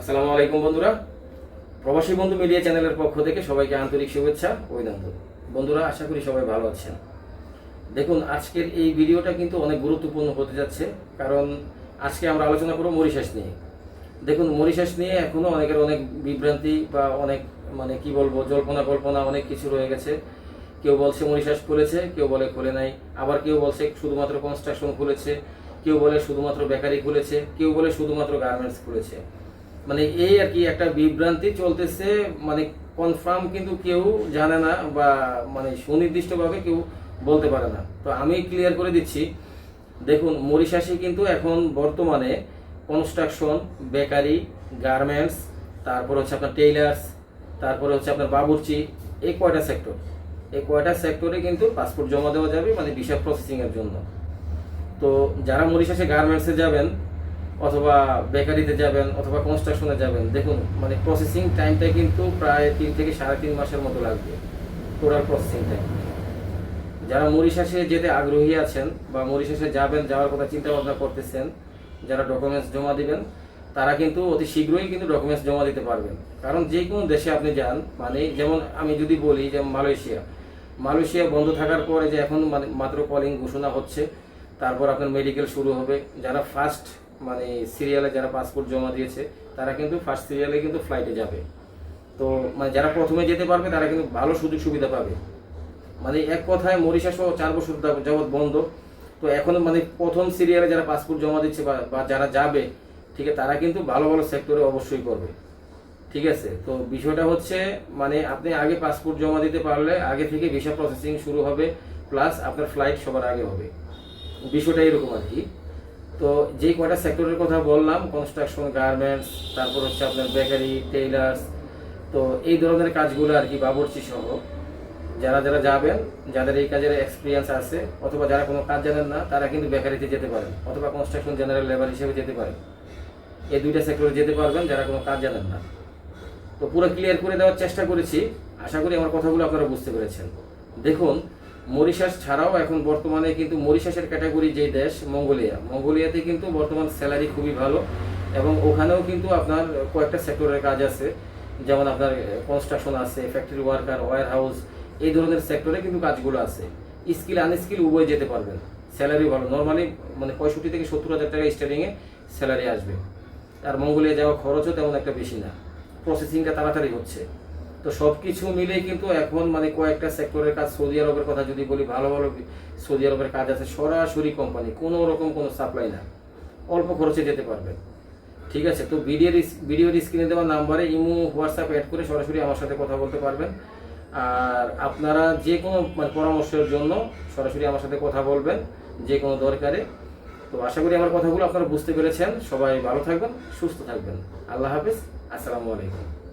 আসসালামু আলাইকুম বন্ধুরা। প্রবাসী বন্ধু মিডিয়া চ্যানেলের পক্ষ থেকে সবাইকে আন্তরিক শুভেচ্ছা অভিনন্দন। বন্ধুরা, আশা করি সবাই ভালো আছেন। দেখুন, আজকের এই ভিডিওটা কিন্তু অনেক গুরুত্বপূর্ণ হতে যাচ্ছে, কারণ আজকে আমরা আলোচনা করব মরিশাস নিয়ে। দেখুন, মরিশাস নিয়ে এখনও অনেকের অনেক বিভ্রান্তি বা অনেক মানে কি বলব, জল্পনা কল্পনা অনেক কিছু রয়ে গেছে। কেউ বলছে মরিশাস খুলেছে, কেউ বলে খুলে নাই। আবার কেউ বলছে শুধুমাত্র কনস্ট্রাকশন খুলেছে, কেউ বলে শুধুমাত্র বেকারি খুলেছে, কেউ বলে শুধুমাত্র গার্মেন্টস খুলেছে। মানে এই আর কি একটা বিভ্রান্তি চলতেছে মানে কনফার্ম কিন্তু কেউ জানে না বা মানে সুনির্দিষ্টভাবে কেউ বলতে পারে না। তো আমি ক্লিয়ার করে দিচ্ছি, দেখুন মরিশাসে কিন্তু এখন বর্তমানে কনস্ট্রাকশন বেকারি গার্মেন্টস তারপর হচ্ছে আপনার টেইলার্স তারপরে হচ্ছে আপনার বাবুর্চি, এই কয়টা সেক্টর এই কয়টা সেক্টরে কিন্তু পাসপোর্ট জমা দেওয়া যাবে মানে ভিসা প্রসেসিংয়ের জন্য। তো যারা মরিশাসে গার্মেন্টসে যাবেন অথবা বেকারিতে যাবেন অথবা কনস্ট্রাকশনে যাবেন, দেখুন মানে প্রসেসিং টাইমটা কিন্তু প্রায় তিন থেকে সাড়ে তিন মাসের মতো লাগবে টোটাল প্রসেসিং টাইম যারা মরিশাসে যেতে আগ্রহী আছেন বা মরিশাসে যাবেন, যাওয়ার কথা চিন্তা ভাবনা করতেছেন, যারা ডকুমেন্টস জমা দিবেন, তারা কিন্তু অতি শীঘ্রই কিন্তু ডকুমেন্টস জমা দিতে পারবেন। কারণ যে কোনো দেশে আপনি যান মানে যেমন আমি যদি বলি যেমন মালয়েশিয়া মালয়েশিয়া বন্ধ থাকার পরে যে এখন মানে মাত্র কলিং ঘোষণা হচ্ছে, তারপর আপনার মেডিকেল শুরু হবে, যারা ফার্স্ট মানে সিরিয়ালে যারা পাসপোর্ট জমা দিয়েছে, তারা কিন্তু ফার্স্ট সিরিয়ালে কিন্তু ফ্লাইটে যাবে। তো মানে যারা প্রথমে যেতে পারবে, তারা কিন্তু ভালো সুযোগ সুবিধা পাবে। মানে এক কথায় মরিশাসও চার বছর যাবৎ বন্ধ। তো এখন মানে প্রথম সিরিয়ালে যারা পাসপোর্ট জমা দিচ্ছে বা যারা যাবে, ঠিক আছে, তারা কিন্তু ভালো ভালো সেক্টরে অবশ্যই করবে। ঠিক আছে? তো বিষয়টা হচ্ছে মানে আপনি আগে পাসপোর্ট জমা দিতে পারলে আগে থেকে ভিসা প্রসেসিং শুরু হবে প্লাস আপনার ফ্লাইট সবার আগে হবে। বিষয়টা এরকম আর কি। তো যেই কয়টা সেক্টরের কথা বললাম কনস্ট্রাকশন গার্মেন্টস তারপর হচ্ছে আপনার বেকারি টেইলার্স তো এই ধরনের কাজগুলো আর কি বাবরচি সহ, যারা যারা যাবেন, যাদের এই কাজের এক্সপিরিয়েন্স আছে, অথবা যারা কোনো কাজ জানেন না, তারা কিন্তু বেকারিতে যেতে পারেন, অথবা কনস্ট্রাকশন জেনারেল লেবার হিসেবে যেতে পারেন। এই দুইটা সেক্টরে যেতে পারবেন, যারা কোনো কাজ জানেন না। তো পুরো ক্লিয়ার করে দেওয়ার চেষ্টা করেছি। আশা করি আমার কথাগুলো আপনারা বুঝতে পেরেছেন। দেখুন মরিশাস ছাড়াও এখন বর্তমানে কিন্তু মরিশাসের ক্যাটাগরি যে দেশ, মঙ্গোলিয়া। মঙ্গোলিয়াতে কিন্তু বর্তমান স্যালারি খুবই ভালো এবং ওখানেও কিন্তু আপনার কয়েকটা সেক্টরের কাজ আছে। যেমন আপনার কনস্ট্রাকশন আছে ফ্যাক্টরি ওয়ার্কার ওয়ার হাউস এই ধরনের সেক্টরে কিন্তু কাজগুলো আছে। স্কিল আনস্কিল উভয় যেতে পারবেন। স্যালারি ভালো। নর্মালি মানে পঁয়ষট্টি থেকে সত্তর হাজার টাকা স্টার্টিংয়ে স্যালারি আসবে। আর মঙ্গোলিয়া যাওয়া খরচও তেমন একটা বেশি না। প্রসেসিংটা তাড়াতাড়ি হচ্ছে। তো সব কিছু মিলে কিন্তু এখন মানে কয়েকটা সেক্টরের কাজ সৌদি আরবের কথা যদি বলি, ভালো ভালো সৌদি আরবের কাজ আছে, সরাসরি কোম্পানি কোনো রকম কোনো সাপ্লাই না অল্প খরচে যেতে পারবে। ঠিক আছে? তো ভিডিওর ভিডিওর স্ক্রিনে দেওয়া নাম্বারে ইমো হোয়াটসঅ্যাপ অ্যাড করে সরাসরি আমার সাথে কথা বলতে পারবেন। আর আপনারা যে কোনো মানে পরামর্শের জন্য সরাসরি আমার সাথে কথা বলবেন, যে কোনো দরকারে। তো আশা করি আমার কথাগুলো আপনারা বুঝতে পেরেছেন। সবাই ভালো থাকবেন, সুস্থ থাকবেন। আল্লাহ হাফিজ। আসসালামু আলাইকুম।